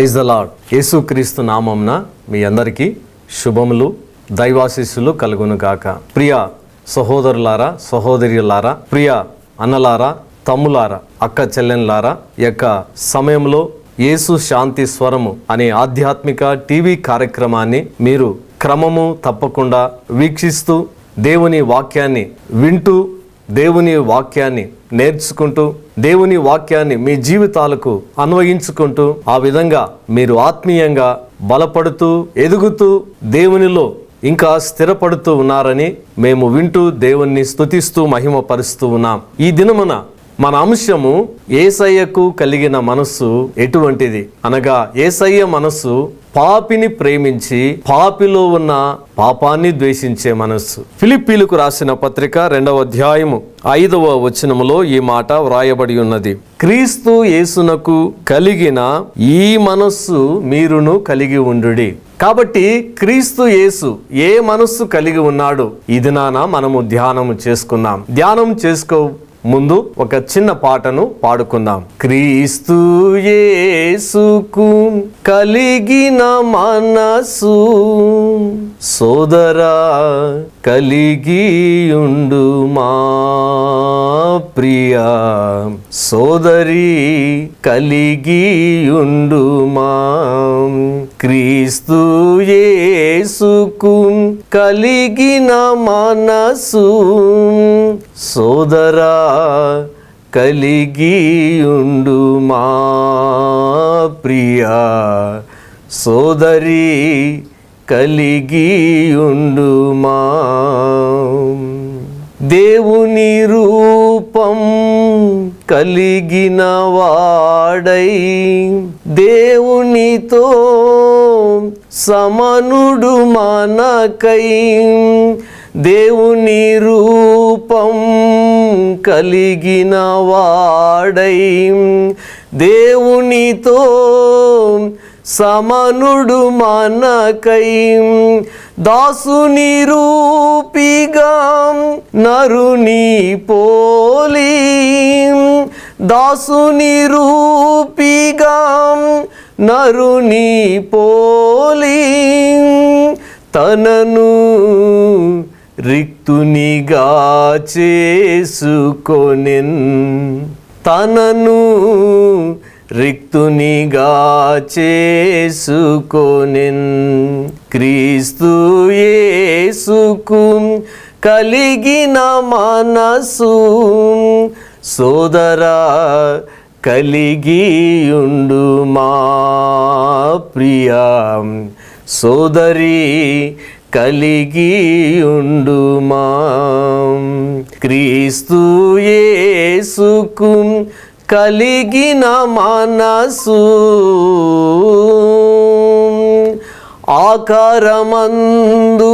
Praise the lord యేసుక్రీస్తు నామంన మీ అందరికీ శుభములు దైవాశీస్సులు కలుగును గాక. ప్రియ సహోదరులారా సహోదరులారా ప్రియ అన్నలారా తమ్ములారా అక్క చెల్లెన్లారా యొక్క సమయంలో యేసు శాంతి స్వరము అనే ఆధ్యాత్మిక టీవీ కార్యక్రమాన్ని మీరు క్రమము తప్పకుండా వీక్షిస్తూ దేవుని వాక్యాన్ని వింటూ దేవుని వాక్యాన్ని నేర్చుకుంటూ దేవుని వాక్యాన్ని మీ జీవితాలకు అన్వయించుకుంటూ ఆ విధంగా మీరు ఆత్మీయంగా బలపడుతూ ఎదుగుతూ దేవునిలో ఇంకా స్థిరపడుతూ ఉన్నారని మేము వింటూ దేవుణ్ణి స్తుతిస్తూ మహిమపరుస్తూ ఉన్నాం. ఈ దినమున మన అంశము ఏసయ్యకు కలిగిన మనస్సు ఎటువంటిది? అనగా ఏసయ్య మనస్సు పాపిని ప్రేమించి పాపిలో ఉన్న పాపాన్ని ద్వేషించే మనస్సు. ఫిలిప్పీలకు రాసిన పత్రిక రెండవ అధ్యాయము ఐదవ వచనములో ఈ మాట వ్రాయబడి ఉన్నది. క్రీస్తు యేసునకు కలిగిన ఈ మనస్సు మీరును కలిగి ఉండుడి. కాబట్టి క్రీస్తు యేసు ఏ మనస్సు కలిగి ఉన్నాడు? ఇది నానా మనము ధ్యానము చేసుకుందాం ధ్యానం చేసుకో ముందు ఒక చిన్న పాటను పాడుకుందాం. క్రీస్తు యేసుకు కలిగిన మనసు సోదరా కలిగియుండు మా ప్రియా సోదరి కలిగి మా క్రీస్తు యేసుకు కలిగిన మనసు సోదరా కలిగియుండు మా ప్రియా. సోదరి కలిగియుండు మా. దేవుని రూపం కలిగిన వాడై దేవునితో సమనుడు మనకై దేవుని రూపం కలిగిన వాడై దేవునితో సమనుడు మనకై. దాసుని రూపిగా నరుని పోలి. దాసుని రూపిగా నరుని పోలి. తనను రిక్తునిగా చేసుకొనెన్. తనను రిక్తునిగా చేసుకొనెన్ క్రీస్తు యేసుకు కలిగిన మనసు సోదరా కలిగియుండు మా ప్రియా సోదరి కలిగియుండు మా క్రీస్తు యేసుకు కలిగిన మనసు. ఆకారమందు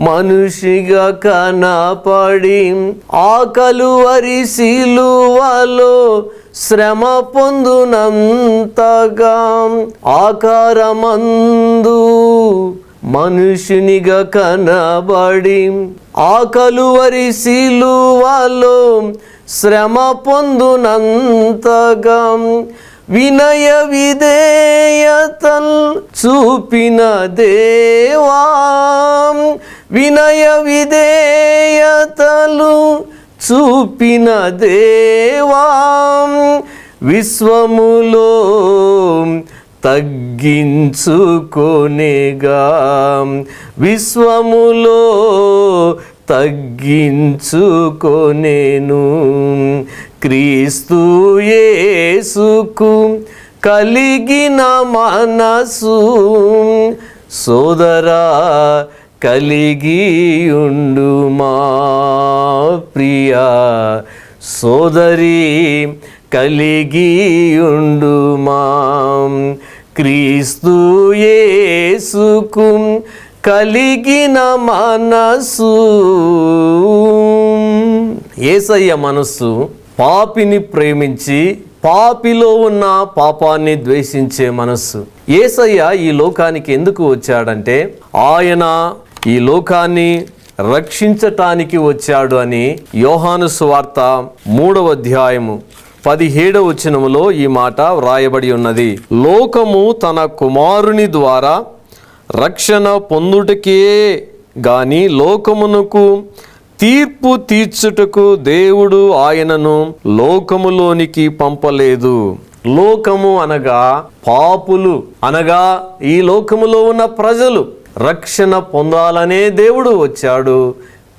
మనుషిగా కనపడి ఆకలు వరిసిలువలో శ్రమ పొందునంతగా ఆకారమందు మనుషునిగా కనబడి ఆకలు వరి సిలువలో శ్రమ పొందునంతగా వినయ విధేయతల్ చూపిన దేవా వినయ విధేయతలు చూపిన దేవా విశ్వములో తగ్గించుకొనేగా. విశ్వములో తగ్గించుకొనేను. క్రీస్తు యేసుకు కలిగిన మనసు సోదరా కలిగి మా ప్రియా సోదరి కలిగి మా క్రీస్తు యేసుకు కలిగిన మనసు. ఏసయ్య మనస్సు పాపిని ప్రేమించి పాపిలో ఉన్న పాపాన్ని ద్వేషించే మనస్సు. ఏసయ్య ఈ లోకానికి ఎందుకు వచ్చాడంటే ఆయన ఈ లోకాన్ని రక్షించటానికి వచ్చాడు అని యోహాను సువార్త మూడవ అధ్యాయము పదిహేడవ వచనములో ఈ మాట వ్రాయబడి ఉన్నది. లోకము తన కుమారుని ద్వారా రక్షణ పొందుటకే గాని లోకమునకు తీర్పు తీర్చుటకు దేవుడు ఆయనను లోకములోనికి పంపలేదు. లోకము అనగా పాపులు. అనగా ఈ లోకములో ఉన్న ప్రజలు రక్షణ పొందాలనే దేవుడు వచ్చాడు.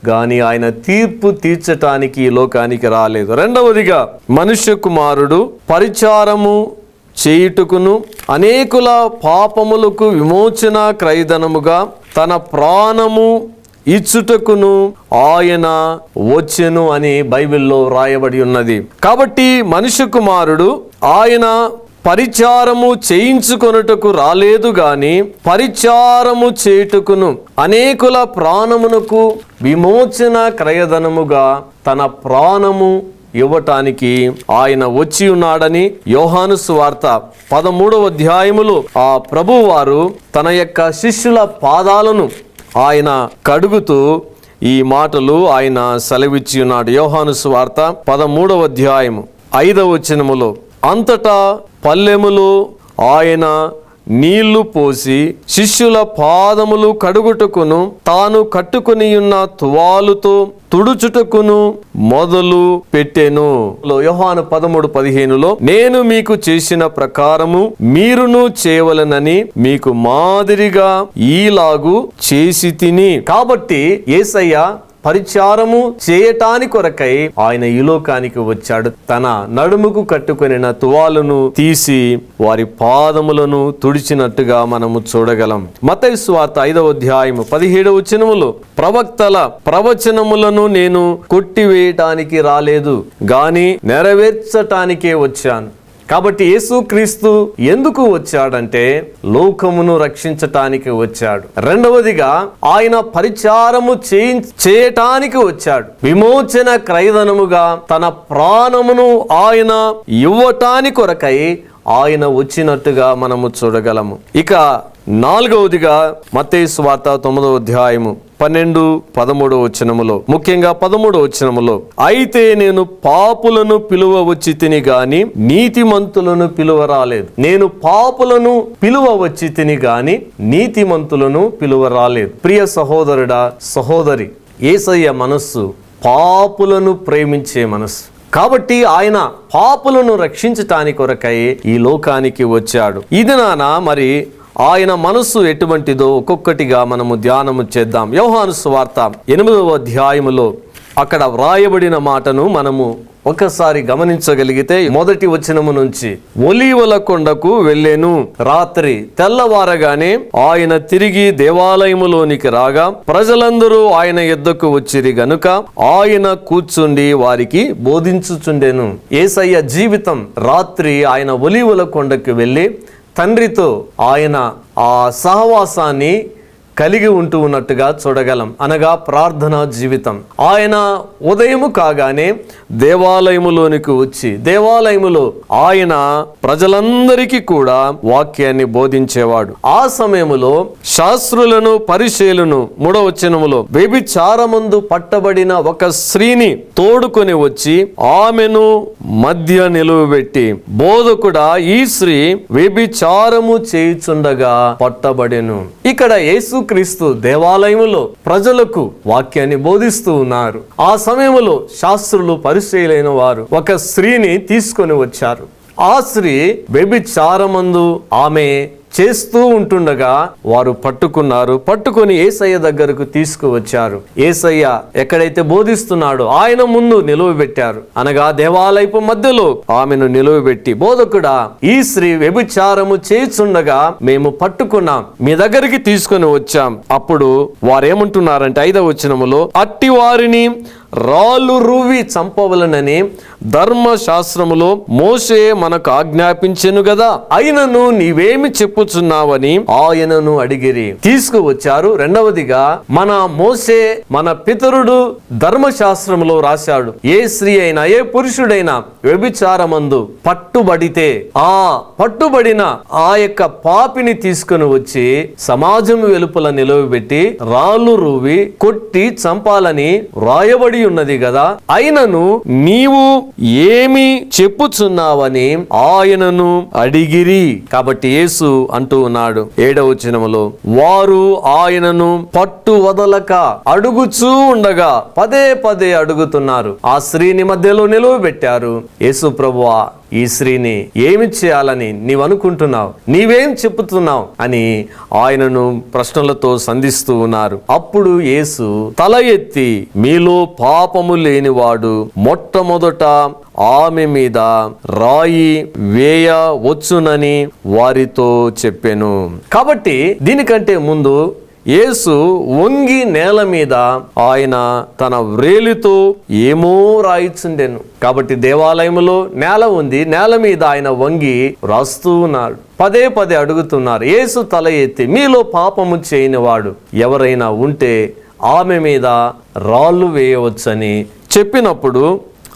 గాని ఆయన తీర్పు తీర్చటానికి ఈ లోకానికి రాలేదు. రెండవదిగా మనుష్య కుమారుడు పరిచారము చేయుటకును అనేకుల పాపములకు విమోచన క్రయధనముగా తన ప్రాణము ఇచ్చుటకును ఆయన వచ్చెను అని బైబిల్లో రాయబడి ఉన్నది. కాబట్టి మనిషి కుమారుడు ఆయన పరిచారము చేయించుకొనుటకు రాలేదు గాని పరిచారము చేయుటకును అనేకుల ప్రాణమునకు విమోచన క్రయధనముగా తన ప్రాణము ఇవ్వటానికి ఆయన వచ్చి ఉన్నాడని యోహాను సువార్త పదమూడవ అధ్యాయములు. ఆ ప్రభువారు తన యొక్క శిష్యుల పాదాలను ఆయన కడుగుతూ ఈ మాటలు ఆయన సెలవిచ్చి ఉన్నాడు. యోహాను సువార్త పదమూడవ అధ్యాయము ఐదవ వచనములో అంతటా పల్లెములు ఆయన నీళ్ళు పోసి శిష్యుల పాదములు కడుగుటకును తాను కట్టుకునియున్న తువాలుతో తుడుచుటకును మొదలు పెట్టెను. యోహాను పదమూడు పదిహేనులో నేను మీకు చేసిన ప్రకారము మీరును చేయవలనని మీకు మాదిరిగా ఈలాగు చేసి తిని. కాబట్టి ఏసయ్య పరిచారము చేయటాని కొరకై ఆయన ఈ లోకానికి వచ్చాడు. తన నడుముకు కట్టుకొనిన తువాలును తీసి వారి పాదములను తుడిచినట్టుగా మనము చూడగలం. మత స్వార్త ఐదవ అధ్యాయము పదిహేడవ వచనములు. ప్రవక్తల ప్రవచనములను నేను కొట్టివేయటానికి రాలేదు గాని నెరవేర్చటానికే వచ్చాను. కాబట్టి యేసుక్రీస్తు ఎందుకు వచ్చాడంటే లోకమును రక్షించటానికి వచ్చాడు. రెండవదిగా ఆయన పరిచారము చేయి చేయటానికి వచ్చాడు. విమోచన క్రైదనముగా తన ప్రాణమును ఆయన ఇవ్వటాని కొరకై ఆయన వచ్చినట్టుగా మనము చూడగలము. ఇక నాలుగవదిగా మతేసు వార్త తొమ్మిదవ అధ్యాయము. పన్నెండు పదమూడో వచనములో ముఖ్యంగా పదమూడవ వచనములో అయితే నేను పాపులను పిలువ వచ్చి తిని గాని నీతిమంతులను పిలువ రాలేదు నేను పాపులను పిలువ వచ్చి తిని గాని నీతిమంతులను పిలువ రాలేదు ప్రియ సహోదరుడా సహోదరి ఏసయ్య మనస్సు పాపులను ప్రేమించే మనస్సు. కాబట్టి ఆయన పాపులను రక్షించటానికి కొరకై ఈ లోకానికి వచ్చాడు. ఇది నానా మరి ఆయన మనస్సు ఎటువంటిదో ఒక్కొక్కటిగా మనము ధ్యానము చేద్దాం. యోహాను సువార్త ఎనిమిదవ అధ్యాయములో అక్కడ వ్రాయబడిన మాటను మనము ఒకసారి గమనించగలిగితే మొదటి వచనము నుంచి ఒలీవల కొండకు వెళ్ళెను. రాత్రి తెల్లవారగానే ఆయన తిరిగి దేవాలయములోనికి రాగా ప్రజలందరూ ఆయన ఎద్దకు వచ్చిరి గనుక ఆయన కూర్చుండి వారికి బోధించుచుండెను. ఏసయ్య జీవితం రాత్రి ఆయన ఒలీవల కొండకు వెళ్ళి తండ్రితో ఆయన ఆ సహవాసాన్ని కలిగి ఉంటూ ఉన్నట్టుగా చూడగలం. అనగా ప్రార్థన జీవితం. ఆయన ఉదయము కాగానే దేవాలయములోనికి వచ్చి దేవాలయములో ఆయన ప్రజలందరికీ కూడా వాక్యాన్ని బోధించేవాడు. ఆ సమయములో శాస్త్రులను పరిశీలను మూడవచనములో వ్యభిచారమందు పట్టబడిన ఒక స్త్రీని తోడుకొని వచ్చి ఆమెను మధ్య నిలువబెట్టి బోధకుడా ఈ స్త్రీ వ్యభిచారము చేయుచుండగా పట్టబడెను. ఇక్కడ యేసుక్రీస్తు దేవాలయములో ప్రజలకు వాక్యాన్ని బోధిస్తూ ఉన్నారు. ఆ సమయంలో శాస్త్రులు పరిశీలైన వారు ఒక స్త్రీని తీసుకొని వచ్చారు. ఆ స్త్రీ వ్యభిచారమందు ఆమె చేస్తూ ఉంటుండగా వారు పట్టుకున్నారు. పట్టుకొని ఏసయ్య దగ్గరకు తీసుకువచ్చారు. ఏసయ్య ఎక్కడైతే బోధిస్తున్నాడో ఆయన ముందు నిలువబెట్టారు. అనగా దేవాలయపు మధ్యలో ఆమెను నిలువబెట్టి బోధకుడా ఈ స్త్రీ వ్యభిచారము చేస్తుండగా మేము పట్టుకున్నాం. మీ దగ్గరికి తీసుకొని వచ్చాం. అప్పుడు వారేమంటున్నారంటే ఐదవ వచనములో అట్టి వారిని రాళ్ళు రువి చంపవలనని ధర్మశాస్త్రములో మోసే మనకు ఆజ్ఞాపించెను కదా అయినను నీవేమి చెప్పుచున్నావని ఆయనను అడిగిరి. తీసుకువచ్చారు. రెండవదిగా మన మోసే మన పితరుడు ధర్మశాస్త్రములో రాశాడు. ఏ స్త్రీ అయినా ఏ పురుషుడైనా వ్యభిచారమందు పట్టుబడితే ఆ పట్టుబడిన ఆ యొక్క పాపిని తీసుకుని వచ్చి సమాజం వెలుపల నిలవబెట్టి రాళ్ళు రువి కొట్టి చంపాలని రాయబడి రాయబడి ఉన్నది కదా అయినను నీవు ఏమి చెప్పుచున్నావని ఆయనను అడిగిరి. కాబట్టి యేసు అంటూ ఉన్నాడు ఏడవ చినములో వారు ఆయనను పట్టు వదలక అడుగుచూ ఉండగా పదే పదే అడుగుతున్నారు. ఆ స్త్రీని మధ్యలో నిలువబెట్టారు. యేసు ప్రభువా ఈ స్త్రీని ఏమి చేయాలని నీవు అనుకుంటున్నావు నీవేం చెప్పుతున్నావు? అని ఆయనను ప్రశ్నలతో సంధిస్తూ ఉన్నారు. అప్పుడు యేసు తల ఎత్తి మీలో పాపము లేనివాడు మొట్టమొదట ఆమె మీద రాయి వేయ వచ్చునని వారితో చెప్పాను. కాబట్టి దీనికంటే ముందు యేసు వంగి నేల మీద ఆయన తన వ్రేలితో ఏమో రాయిచుండెను కాబట్టి దేవాలయములో నేల ఉంది నేల మీద ఆయన వంగి రాస్తూ ఉన్నాడు. పదే పదే అడుగుతున్నారు యేసు తల ఎత్తి మీలో పాపము చేయనివాడు ఎవరైనా ఉంటే ఆమె మీద రాళ్ళు వేయవచ్చని చెప్పినప్పుడు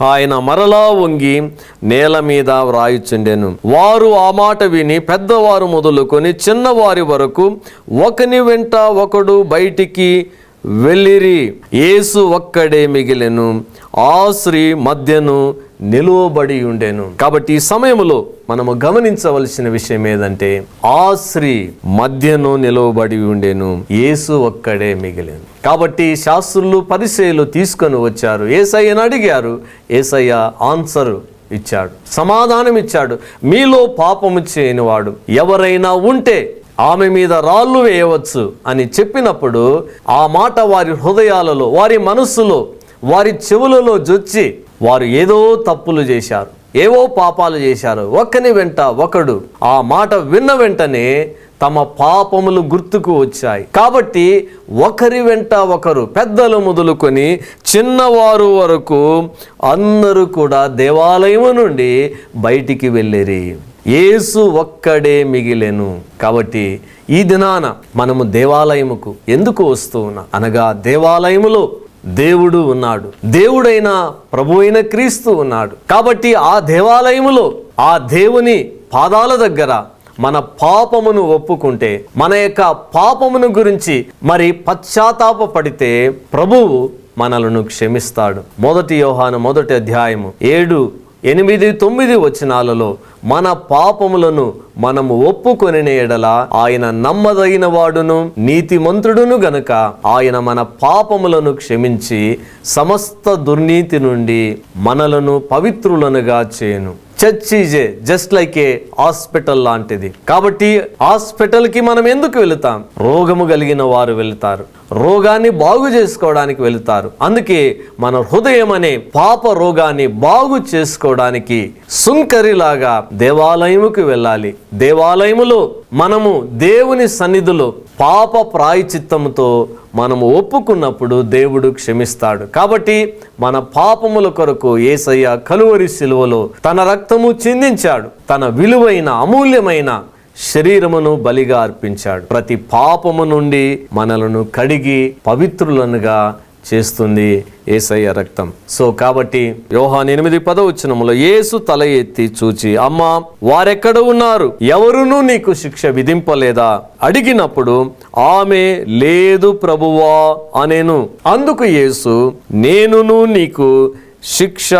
ఆయన మరలా వంగి నేల మీద వ్రాయుచుండెను. వారు ఆ మాట విని పెద్దవారు మొదలుకొని చిన్నవారి వరకు ఒకని వెంట ఒకడు బయటికి వెళ్ళిరి. యేసు ఒక్కడే మిగిలెను. ఆ స్త్రీ మధ్యను నిలువబడి ఉండేను. కాబట్టి ఈ సమయంలో మనము గమనించవలసిన విషయం ఏదంటే ఆ స్త్రీ మధ్యను నిలువబడి ఉండేను యేసు ఒక్కడే మిగిలేను. కాబట్టి శాస్త్రులు పరిచయలు తీసుకొని వచ్చారు. ఏసయ్యను అడిగారు. ఏసయ్య ఆన్సర్ ఇచ్చాడు. సమాధానం ఇచ్చాడు. మీలో పాపము చేయనివాడు. ఎవరైనా ఉంటే ఆమె మీద రాళ్ళు వేయవచ్చు అని చెప్పినప్పుడు ఆ మాట వారి హృదయాలలో వారి మనస్సులో వారి చెవులలో జొచ్చి వారు ఏదో తప్పులు చేశారు ఏవో పాపాలు చేశారు ఒకని వెంట ఒకడు ఆ మాట విన్న వెంటనే తమ పాపములు గుర్తుకు వచ్చాయి. కాబట్టి ఒకరి వెంట ఒకరు పెద్దలు మొదలుకొని చిన్నవారు వరకు అందరూ కూడా దేవాలయము నుండి బయటికి వెళ్ళిరి. యేసు ఒక్కడే మిగిలెను. కాబట్టి ఈ దినాన మనము దేవాలయముకు ఎందుకు వస్తూ ఉన్నా? అనగా దేవాలయములో దేవుడు ఉన్నాడు. దేవుడైన ప్రభు అయిన క్రీస్తు ఉన్నాడు. కాబట్టి ఆ దేవాలయములో ఆ దేవుని పాదాల దగ్గర మన పాపమును ఒప్పుకుంటే మన యొక్క పాపమును గురించి మరి పశ్చాత్తాప పడితే ప్రభువు మనలను క్షమిస్తాడు. మొదటి యోహాను మొదటి అధ్యాయము ఏడు ఎనిమిది తొమ్మిది వచనాలలో మన పాపములను మనము ఒప్పుకొని ఎడల ఆయన నమ్మదగిన వాడును నీతిమంతుడును గనుక ఆయన మన పాపములను క్షమించి సమస్త దుర్నీతి నుండి మనలను పవిత్రులనుగా చేయను. Church is just like a hospital లాంటిది. కాబట్టి హాస్పిటల్కి మనం ఎందుకు వెళుతాం? రోగము కలిగిన వారు వెళుతారు. రోగాన్ని బాగు చేసుకోవడానికి వెళుతారు. అందుకే మన హృదయం అనే పాప రోగాన్ని బాగు చేసుకోవడానికి సుంకరిలాగా దేవాలయముకు వెళ్ళాలి. దేవాలయములో మనము దేవుని సన్నిధిలో పాప ప్రాయచిత్తముతో మనము ఒప్పుకున్నప్పుడు దేవుడు క్షమిస్తాడు. కాబట్టి మన పాపముల కొరకు ఏసయ్య కలువరి శిలువలో తన రక్తము చిందించాడు. తన విలువైన అమూల్యమైన శరీరమును బలిగా అర్పించాడు. ప్రతి పాపము నుండి మనలను కడిగి పవిత్రులనుగా చేస్తుంది ఏసయ్య రక్తం. సో కాబట్టి యోహాన్ ఎనిమిది పదవచనములో యేసు తల ఎత్తి చూచి అమ్మా వారెక్కడ ఉన్నారు? ఎవరునూ నీకు శిక్ష విధింపలేదా? అడిగినప్పుడు ఆమె లేదు ప్రభువా అనేను. అందుకు యేసు నేనును నీకు శిక్ష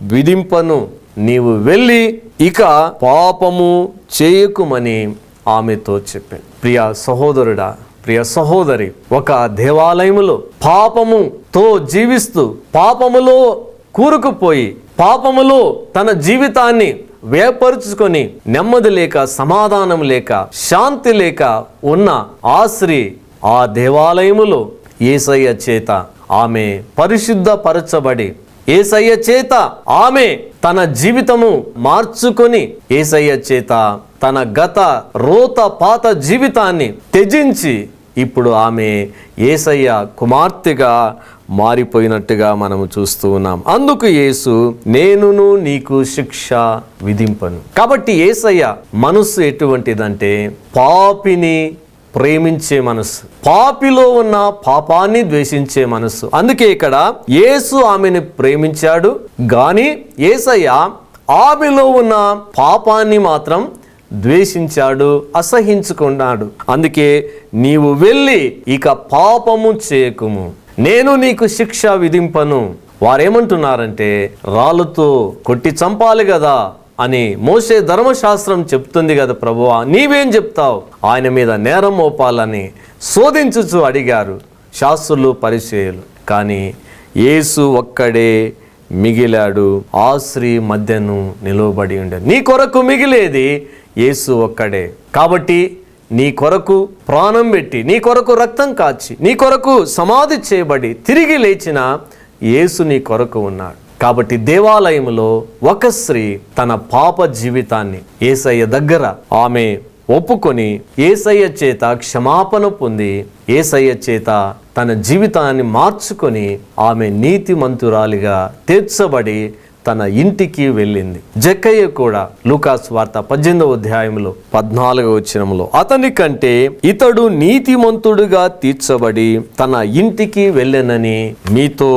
విధింపను. నీవు వెళ్ళి ఇక పాపము చేయకుమని ఆమెతో చెప్పాను ప్రియ సహోదరుడా ప్రియ సహోదరి ఒక దేవాలయములో పాపముతో జీవిస్తూ పాపములో కూరుకుపోయి పాపములో తన జీవితాన్ని వేపరుచుకొని నెమ్మది లేక సమాధానం లేక శాంతి లేక ఉన్న ఆ స్త్రీ ఆ దేవాలయములో ఏసయ్య చేత ఆమె పరిశుద్ధపరచబడి ఏసయ్య చేత ఆమె తన జీవితము మార్చుకొని ఏసయ్య చేత తన గత రోత పాత జీవితాన్ని త్యజించి ఇప్పుడు ఆమె ఏసయ్య కుమార్తెగా మారిపోయినట్టుగా మనము చూస్తూ ఉన్నాం. అందుకు యేసు నేనును నీకు శిక్ష విధింపను. కాబట్టి ఏసయ్య మనస్సు ఎటువంటిదంటే పాపిని ప్రేమించే మనసు పాపిలో ఉన్న పాపాన్ని ద్వేషించే మనస్సు. అందుకే ఇక్కడ యేసు ఆమెను ప్రేమించాడు. గాని ఏసయ్య ఆమెలో ఉన్న పాపాన్ని మాత్రం ద్వేషించాడు అసహించుకున్నాడు. అందుకే నీవు వెళ్ళి ఇక పాపము చేయకుము. నేను నీకు శిక్ష విధింపను. వారేమంటున్నారంటే రాళ్ళతో కొట్టి చంపాలి కదా. అని మోసే ధర్మశాస్త్రం చెప్తుంది కదా ప్రభువా నీవేం చెప్తావు? ఆయన మీద నేరం మోపాలని శోధించుచు అడిగారు శాస్త్రులు పరిచయలు కానీ యేసు ఒక్కడే మిగిలాడు ఆ మధ్యను నిలువబడి ఉండే నీ కొరకు మిగిలేది యేసు ఒక్కడే. కాబట్టి నీ కొరకు ప్రాణం పెట్టి నీ కొరకు రక్తం కాచి నీ కొరకు సమాధి చేయబడి తిరిగి లేచిన యేసు నీ కొరకు ఉన్నాడు. కాబట్టి దేవాలయంలో ఒక స్త్రీ తన పాప జీవితాన్ని ఏసయ్య దగ్గర ఆమె ఒప్పుకొని ఏసయ్య చేత క్షమాపణ పొంది ఏసయ్య చేత తన జీవితాన్ని మార్చుకొని ఆమె నీతిమంతురాలిగా తీర్చబడి తన ఇంటికి వెళ్ళింది. జక్కయ్య కూడా లూకాస్ వార్త పద్దెనిమిదవ అధ్యాయంలో పద్నాలుగవ వచనంలో అతని కంటే ఇతడు నీతిమంతుడుగా తీర్చబడి తన ఇంటికి వెళ్ళనని మీతో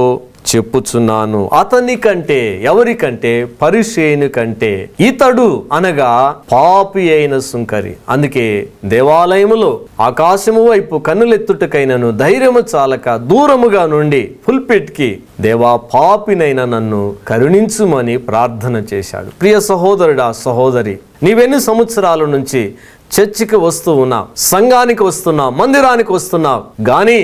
చెప్పుచున్నాను. అతని కంటే ఎవరికంటే పరిశేయుని కంటే ఇతడు అనగా పాపి అయిన సుంకరి. అందుకే దేవాలయములో ఆకాశము వైపు కన్నులెత్తుటకైనను ధైర్యము చాలక దూరముగా నుండి పుల్పిట్కి దేవా పాపినైన నన్ను కరుణించుమని ప్రార్థన చేశాడు. ప్రియ సహోదరుడా సహోదరి నీవెన్ని సంవత్సరాల నుంచి చర్చికి వస్తూ ఉన్నావు సంఘానికి వస్తున్నావు మందిరానికి వస్తున్నావు గాని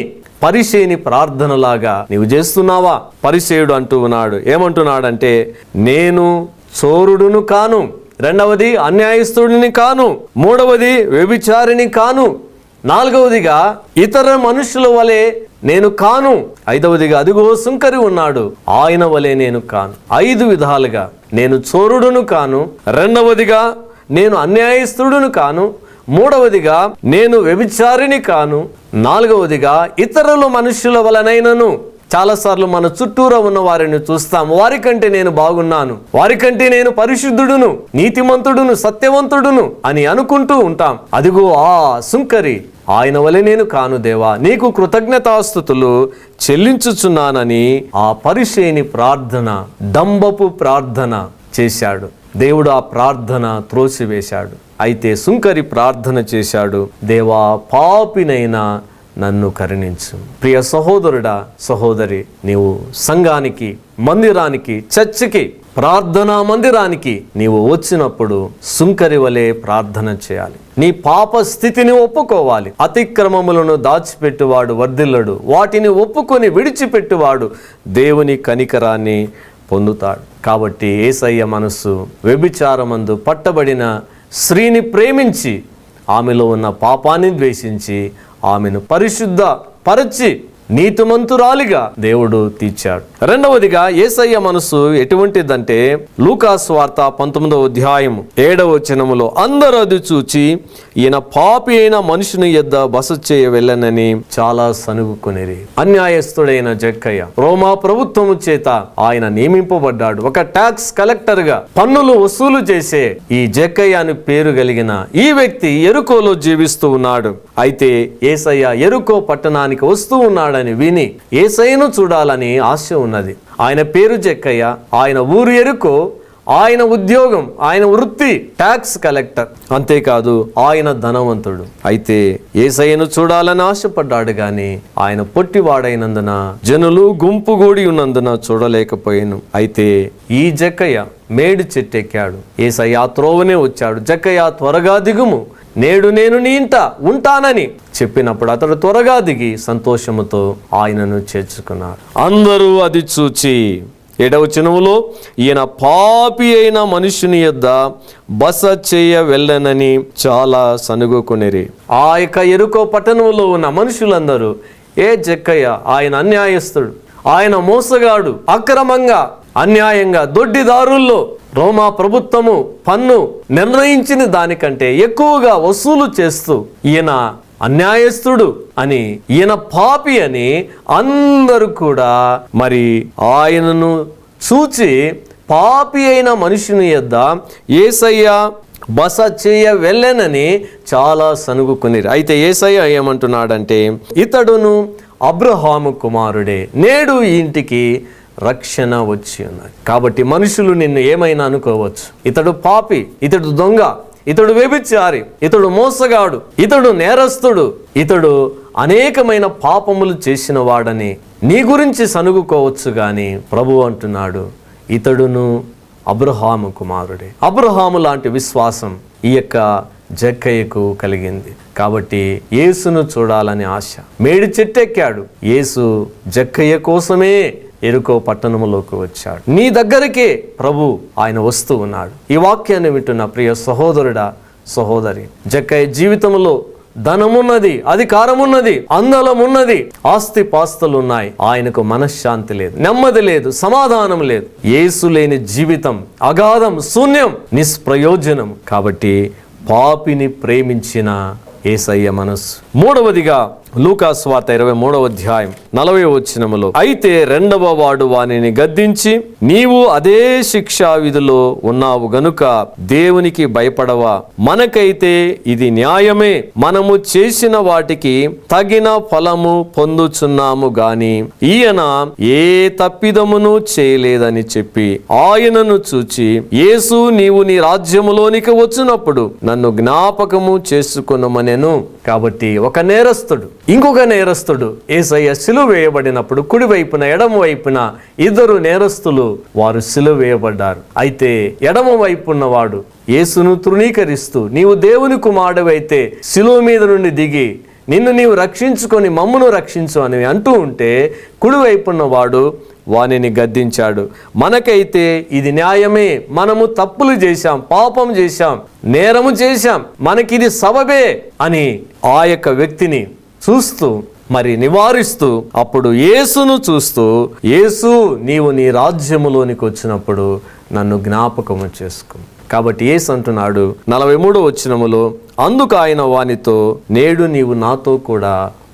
పరిసేని ప్రార్థనలాగా నీవు చేస్తున్నావా? పరిసేయుడు అంటూ ఉన్నాడు. ఏమంటున్నాడంటే నేను చోరుడును కాను రెండవది అన్యాయస్తుడిని కాను మూడవది వ్యభిచారిని కాను నాలుగవదిగా ఇతర మనుషుల వలె నేను కాను ఐదవదిగా అదిగో సుంకరి ఉన్నాడు ఆయన వలె నేను కాను. ఐదు విధాలుగా నేను చోరుడును కాను రెండవదిగా నేను అన్యాయస్తుడును కాను మూడవదిగా నేను వ్యభిచారిని కాను. నాలుగవదిగా ఇతరుల మనుషుల వలనైనను. చాలాసార్లు మన చుట్టూరా ఉన్న వారిని చూస్తాం. వారికంటే నేను బాగున్నాను. వారికంటే నేను పరిశుద్ధుడును. నీతిమంతుడును సత్యవంతుడును అని అనుకుంటూ ఉంటాం. అదిగో ఆ సుంకరి. ఆయన వలె నేను కాను దేవా. నీకు కృతజ్ఞతాస్థుతులు చెల్లించుచున్నానని ఆ పరిశేని ప్రార్థన డంబపు ప్రార్థన చేశాడు. దేవుడు ఆ ప్రార్థన త్రోసివేశాడు. అయితే సుంకరి ప్రార్థన చేశాడు దేవా పాపినైనా నన్ను కరుణించు. ప్రియ సహోదరుడా సహోదరి నీవు సంఘానికి మందిరానికి చర్చికి ప్రార్థనా మందిరానికి నీవు వచ్చినప్పుడు సుంకరి వలె ప్రార్థన చేయాలి. నీ పాప స్థితిని ఒప్పుకోవాలి. అతిక్రమములను దాచిపెట్టువాడు వర్ధిల్లడు. వాటిని ఒప్పుకొని విడిచిపెట్టువాడు దేవుని కనికరాన్ని పొందుతాడు. కాబట్టి ఏసయ్య మనస్సు వ్యభిచారమందు పట్టబడిన స్త్రీని ప్రేమించి ఆమెలో ఉన్న పాపాన్ని ద్వేషించి ఆమెను పరిశుద్ధ పరచి నీతిమంతురాలిగా దేవుడు తీర్చాడు. రెండవదిగా ఏసయ్య మనసు ఎటువంటిదంటే లూకాస్ వార్త పంతొమ్మిదవ అధ్యాయం ఏడవ వచనములో అందరూ అది చూచి ఈయన పాపి అయిన మనుషుని యొద్ద బస చేయ వెళ్ళనని చాలా సనుగుకొనిరి. అన్యాయస్తుడైన జక్కయ్య రోమా ప్రభుత్వము చేత ఆయన నియమింపబడ్డాడు. ఒక ట్యాక్స్ కలెక్టర్గా పన్నులు వసూలు చేసే ఈ జక్కయ్య అని పేరు కలిగిన ఈ వ్యక్తి ఎరుకోలో జీవిస్తూ ఉన్నాడు. అయితే ఏసయ్య ఎరుకో పట్టణానికి వస్తూ ఉన్నాడు ఉన్నాడని విని ఏసైను చూడాలని ఆశ ఉన్నది. ఆయన పేరు జక్కయ్య ఆయన ఊరు ఎరుకో ఆయన ఉద్యోగం ఆయన వృత్తి ట్యాక్స్ కలెక్టర్. అంతేకాదు ఆయన ధనవంతుడు. అయితే ఏసయ్యను చూడాలని ఆశపడ్డాడు గాని ఆయన పొట్టివాడైనందున జనులు గుంపు గూడి ఉన్నందున చూడలేకపోయాను. అయితే ఈ జక్కయ్య మేడి చెట్టెక్కాడు. ఏసయ్య త్రోవనే వచ్చాడు. జక్కయ్య త్వరగా దిగుము. నేడు నేను నీ ఇంట ఉంటానని చెప్పినప్పుడు అతడు త్వరగా దిగి సంతోషముతో ఆయనను చేర్చుకున్నాడు. అందరూ అది చూచి ఏడవ చినువులో ఈయన పాపి అయిన మనుషుని యొద్ద బస చేయ వెళ్ళనని చాలా సనుగుకునేరి. ఆ యొక్క ఎరుకో పట్టణంలో ఉన్న మనుషులందరూ ఏ జక్కయ్య ఆయన అన్యాయస్తుడు ఆయన మోసగాడు అక్రమంగా అన్యాయంగా దొడ్డిదారుల్లో రోమా ప్రభుత్వము పన్ను నిర్ణయించిన దానికంటే ఎక్కువగా వసూలు చేస్తూ ఈయన అన్యాయస్తుడు అని ఈయన పాపి అని అందరూ కూడా మరి ఆయనను చూచి పాపి అయిన మనుషుని యొద్ద ఏసయ్య బస చేయ వెళ్ళనని చాలా సనుగుకుని అయితే ఏసయ్య ఏమంటున్నాడంటే ఇతడును అబ్రహాము కుమారుడే నేడు ఇంటికి రక్షణ వచ్చి ఉన్నది. కాబట్టి మనుషులు నిన్ను ఏమైనా అనుకోవచ్చు. ఇతడు పాపి ఇతడు దొంగ ఇతడు వ్యభిచారి ఇతడు మోసగాడు ఇతడు నేరస్తుడు ఇతడు అనేకమైన పాపములు చేసిన వాడని నీ గురించి సనుగుకోవచ్చు కానీ ప్రభు అంటున్నాడు ఇతడును అబ్రహాము కుమారుడే. అబ్రహాము లాంటి విశ్వాసం ఈ యొక్క జక్కయ్యకు కలిగింది. కాబట్టి యేసును చూడాలని ఆశ. మేడి చెట్టెక్కాడు. యేసు జక్కయ్య కోసమే ఎరుకో పట్టణములోకి వచ్చాడు. నీ దగ్గరికే ప్రభు ఆయన వస్తూ ఉన్నాడు. ఈ వాక్యాన్ని వింటున్న ప్రియ సహోదరుడా సహోదరి జక్కయ్య జీవితంలో ధనమున్నది అధికారమున్నది అందలమున్నది ఆస్తి పాస్తులు ఉన్నాయి ఆయనకు మనశ్శాంతి లేదు నెమ్మది లేదు సమాధానం లేదు. ఏసు లేని జీవితం అగాధం శూన్యం నిష్ప్రయోజనం. కాబట్టి పాపిని ప్రేమించిన ఏసయ్య మనస్సు. మూడవదిగా లూకా స్వార్త ఇరవై మూడవ అధ్యాయం నలభై వచ్చినములో అయితే రెండవ వాడు వానిని గద్దించి నీవు అదే శిక్షా విధిలో ఉన్నావు గనుక దేవునికి భయపడవా? మనకైతే ఇది న్యాయమే. మనము చేసిన వాటికి తగిన ఫలము పొందుచున్నాము గాని ఈయన ఏ తప్పిదమును చేయలేదని చెప్పి ఆయనను చూచి యేసు నీవు నీ రాజ్యములోనికి వచ్చినప్పుడు నన్ను జ్ఞాపకము చేసుకున్నమనెను కాబట్టి ఒక నేరస్తుడు ఇంకొక నేరస్తుడు ఏసయ్య సిలువ వేయబడినప్పుడు కుడి వైపున ఎడమ వైపున ఇద్దరు నేరస్తులు వారు సిలువ వేయబడ్డారు. అయితే ఎడమ వైపున్న వాడు యేసును తృణీకరిస్తూ నీవు దేవుని కుమారుడవైతే సిలువ మీద నుండి దిగి నిన్ను నీవు రక్షించుకొని మమ్మును రక్షించు అని అంటూ ఉంటే కుడివైపున్న వాడు వానిని గద్దించాడు. మనకైతే ఇది న్యాయమే. మనము తప్పులు చేశాం పాపం చేశాం నేరము చేశాం. మనకిది సబబే అని ఆ యొక్క వ్యక్తిని చూస్తూ మరి నివారిస్తూ అప్పుడు యేసును చూస్తూ యేసు నీవు నీ రాజ్యములోనికి వచ్చినప్పుడు నన్ను జ్ఞాపకము చేసుకో. కాబట్టి యేసు అంటున్నాడు నలభై మూడో వచ్చినములో అందుకు ఆయన వానితో నేడు నీవు నాతో కూడా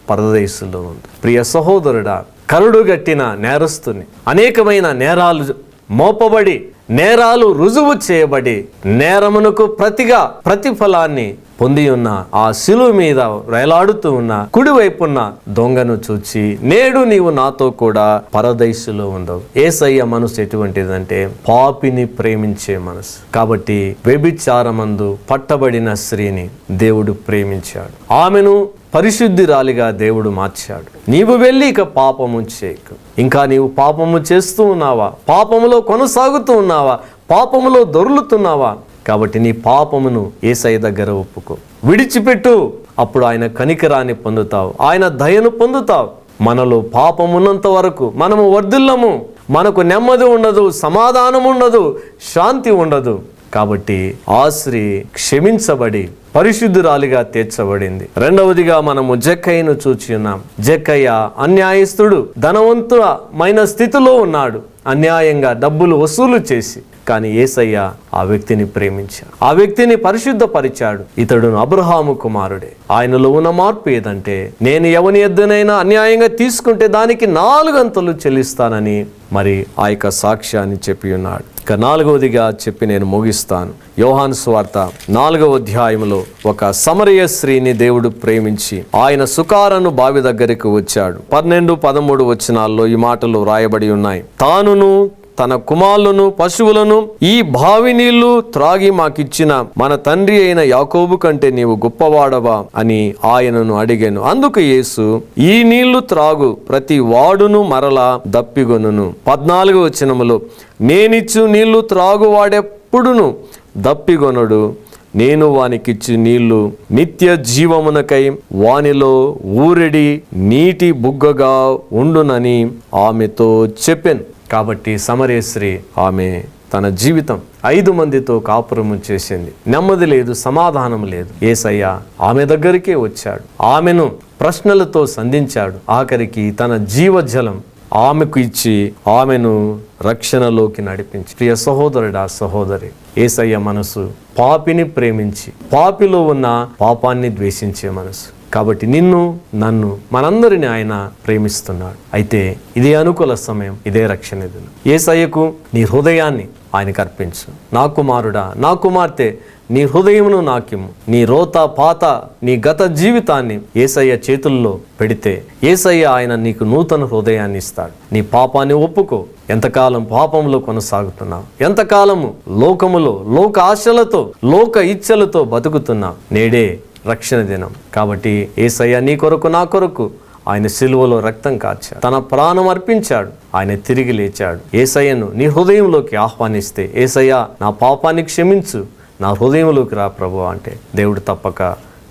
పరదేశంలో ఉంది ప్రియ సహోదరుడా కరుడు గట్టిన నేరస్తుని అనేకమైన నేరాలు మోపబడి నేరాలు రుజువు చేయబడి నేరమునకు ప్రతిగా ప్రతిఫలాన్ని పొంది ఉన్న ఆ శిలువ మీద వేలాడుతూ ఉన్న కుడివైపున్న దొంగను చూచి నేడు నీవు నాతో కూడా పరదైసులో ఉండవు. ఏసయ్య మనసు ఎటువంటిదంటే పాపిని ప్రేమించే మనసు. కాబట్టి వ్యభిచారమందు పట్టబడిన స్త్రీని దేవుడు ప్రేమించాడు. ఆమెను పరిశుద్ధిరాలిగా దేవుడు మార్చాడు. నీవు వెళ్ళి ఇక పాపము చేయకు. ఇంకా నీవు పాపము చేస్తూ ఉన్నావా? పాపములో కొనసాగుతూ ఉన్నావా? పాపములో దొర్లుతున్నావా? కాబట్టి నీ పాపమును ఏసై దగ్గర ఒప్పుకో. విడిచిపెట్టు. అప్పుడు ఆయన కనికరాన్ని పొందుతావు. ఆయన దయను పొందుతావు. మనలో పాపమున్నంత వరకు మనము వర్ధిల్లము. మనకు నెమ్మది ఉండదు సమాధానం ఉండదు శాంతి ఉండదు. కాబట్టి ఆశ్రీ క్షమించబడి పరిశుద్ధురాలిగా తీర్చబడింది. రెండవదిగా మనము జక్కయ్యను చూచి ఉన్నాం. జక్కయ్య అన్యాయస్తుడు ధనవంతుడమైన స్థితిలో ఉన్నాడు. అన్యాయంగా డబ్బులు వసూలు చేసి కానీ ఏసయ్య ఆ వ్యక్తిని ప్రేమించాడు. ఆ వ్యక్తిని పరిశుద్ధపరిచాడు. ఇతడును అబ్రహాము కుమారుడే. ఆయనలో ఉన్న మార్పు ఏదంటే నేను ఎవని ఎద్దునైనా అన్యాయంగా తీసుకుంటే దానికి నాలుగంతలు చెల్లిస్తానని మరి ఆ యొక్క సాక్ష్యాన్ని చెప్పి ఉన్నాడు. ఇక నాలుగవదిగా చెప్పి నేను ముగిస్తాను. యోహాను స్వార్త నాలుగవ అధ్యాయంలో ఒక సమరయ స్త్రీని దేవుడు ప్రేమించి ఆయన సుకారను బావి దగ్గరికి వచ్చాడు. పన్నెండు పదమూడు వచనాల్లో ఈ మాటలు రాయబడి ఉన్నాయి. తానును తన కుమారులను పశువులను ఈ బావి నీళ్ళు త్రాగి మాకిచ్చిన మన తండ్రి అయిన యాకోబు కంటే నీవు గొప్పవాడవా అని ఆయనను అడిగాను. అందుకు యేసు ఈ నీళ్ళు త్రాగు ప్రతి వాడును మరలా దప్పిగొనును. పద్నాలుగు వచనములో నేనిచ్చు నీళ్ళు త్రాగువాడెప్పుడును దప్పిగొనడు. నేను వానికిచ్చి నీళ్ళు నిత్య జీవమునకై వానిలో ఊరెడి నీటి బుగ్గగా ఉండునని ఆమెతో చెప్పాను. కాబట్టి సమరేశ్రీ ఆమె తన జీవితం ఐదు మందితో కాపురము చేసింది. నెమ్మది లేదు సమాధానం లేదు. ఏసయ్య ఆమె దగ్గరికే వచ్చాడు. ఆమెను ప్రశ్నలతో సంధించాడు. ఆఖరికి తన జీవజలం ఆమెకు ఇచ్చి ఆమెను రక్షణలోకి నడిపించి. ప్రియ సహోదరుడా సహోదరి ఏసయ్య మనసు పాపిని ప్రేమించి పాపిలో ఉన్న పాపాన్ని ద్వేషించే మనసు. కాబట్టి నిన్ను నన్ను మనందరిని ఆయన ప్రేమిస్తున్నాడు. అయితే ఇదే అనుకూల సమయం ఇదే రక్షణ దినం. ఏసయ్యకు నీ హృదయాన్ని ఆయనకు అర్పించు. నా కుమారుడా నా కుమార్తె నీ హృదయమును నాకిమ్ము. నీ రోత పాత నీ గత జీవితాన్ని ఏసయ్య చేతుల్లో పెడితే ఏసయ్య ఆయన నీకు నూతన హృదయాన్ని ఇస్తాడు. నీ పాపాన్ని ఒప్పుకో. ఎంతకాలం పాపంలో కొనసాగుతున్నావు? ఎంతకాలము లోకములో లోక ఆశలతో లోక ఇచ్చలతో బతుకుతున్నావు? నేడే రక్షణ దినం. కాబట్టి ఏసయ్య నీ కొరకు నా కొరకు ఆయన సిలువలో రక్తం కార్చాడు. తన ప్రాణం అర్పించాడు. ఆయన తిరిగి లేచాడు. ఏసయ్యను నీ హృదయంలోకి ఆహ్వానిస్తే ఏసయ్య నా పాపాన్ని క్షమించు నా హృదయంలోకి రా ప్రభు అంటే దేవుడు తప్పక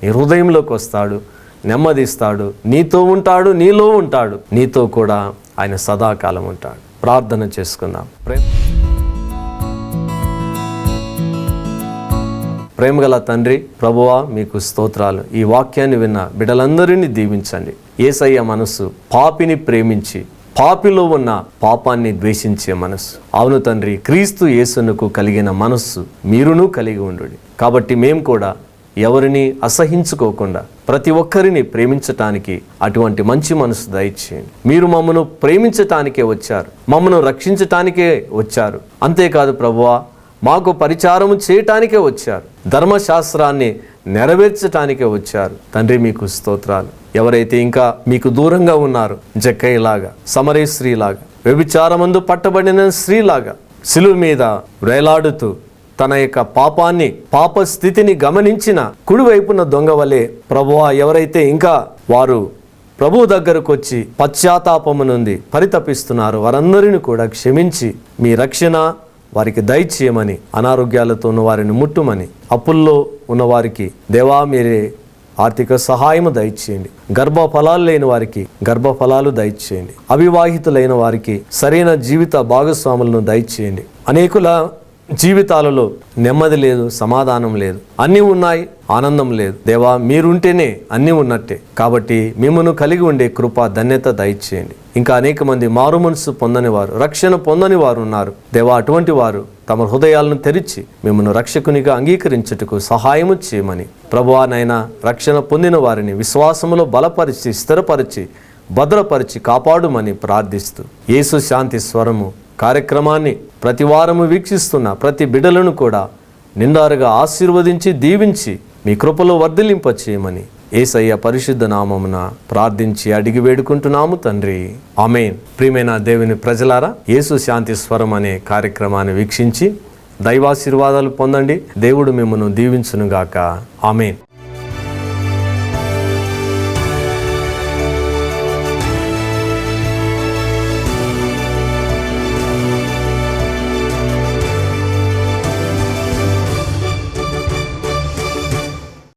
నీ హృదయంలోకి వస్తాడు నెమ్మదిస్తాడు నీతో ఉంటాడు నీలో ఉంటాడు నీతో కూడా ఆయన సదాకాలం ఉంటాడు. ప్రార్థన చేసుకుందాం. ప్రేమ ప్రేమగల తండ్రి ప్రభువా మీకు స్తోత్రాలు. ఈ వాక్యాన్ని విన్న బిడ్డలందరినీ దీవించండి. ఏసయ్య మనస్సు పాపిని ప్రేమించి పాపిలో ఉన్న పాపాన్ని ద్వేషించే మనస్సు. అవును తండ్రి క్రీస్తు యేసునకు కలిగిన మనస్సు మీరును కలిగి ఉండు కాబట్టి మేము కూడా ఎవరిని అసహించుకోకుండా ప్రతి ఒక్కరిని ప్రేమించటానికి అటువంటి మంచి మనసు దయచేయండి. మీరు మమ్మను ప్రేమించటానికే వచ్చారు మమ్మను రక్షించటానికే వచ్చారు. అంతేకాదు ప్రభువా మాకు పరిచారం చేయటానికే వచ్చారు. ధర్మశాస్త్రాన్ని నెరవేర్చటానికే వచ్చారు. తండ్రి మీకు స్తోత్రాలు. ఎవరైతే ఇంకా మీకు దూరంగా ఉన్నారు జక్కయ్యలాగా సమరే స్త్రీలాగా వ్యభిచారమందు పట్టబడిన స్త్రీలాగా శిలువ మీద వేలాడుతూ తన యొక్క పాపాన్ని పాప స్థితిని గమనించిన కుడివైపున దొంగ వలె ప్రభువా ఎవరైతే ఇంకా వారు ప్రభు దగ్గరకు వచ్చి పశ్చాత్తాపము నుండి పరితపిస్తున్నారు వారందరిని కూడా క్షమించి మీ రక్షణ వారికి దయచేయమని అనారోగ్యాలతో ఉన్న వారిని ముట్టుమని అప్పుల్లో ఉన్నవారికి దేవా మీరే ఆర్థిక సహాయము దయచేయండి. గర్భఫలాలు లేని వారికి గర్భఫలాలు దయచేయండి. అవివాహితులైన వారికి సరైన జీవిత భాగస్వాములను దయచేయండి. అనేకుల జీవితాలలో నెమ్మది లేదు సమాధానం లేదు. అన్నీ ఉన్నాయి ఆనందం లేదు. దేవా మీరుంటేనే అన్నీ ఉన్నట్టే. కాబట్టి మిమ్మను కలిగి ఉండే కృప ధన్యత దయచేయండి. ఇంకా అనేక మంది మారు మనసు పొందని వారు రక్షణ పొందని వారు ఉన్నారు. దేవా అటువంటి వారు తమ హృదయాలను తెరిచి మిమ్మను రక్షకునిగా అంగీకరించుటకు సహాయము చేయమని. ప్రభువానైనా రక్షణ పొందిన వారిని విశ్వాసములో బలపరిచి స్థిరపరిచి భద్రపరిచి కాపాడుమని ప్రార్థిస్తూ. యేసు శాంతి స్వరము. కార్యక్రమాన్ని ప్రతి వారము వీక్షిస్తున్న ప్రతి బిడ్డలను కూడా నిండారుగా ఆశీర్వదించి దీవించి మీ కృపలో వర్ధలింపచేయమని ఏసయ్య పరిశుద్ధ నామమున ప్రార్థించి అడిగి వేడుకుంటున్నాము తండ్రి. ఆమెన్. ప్రియమైన దేవుని ప్రజలారా యేసు శాంతి స్వరం అనే కార్యక్రమాన్ని వీక్షించి దైవాశీర్వాదాలు పొందండి. దేవుడు మిమ్మల్ని దీవించునుగాక. ఆమెన్.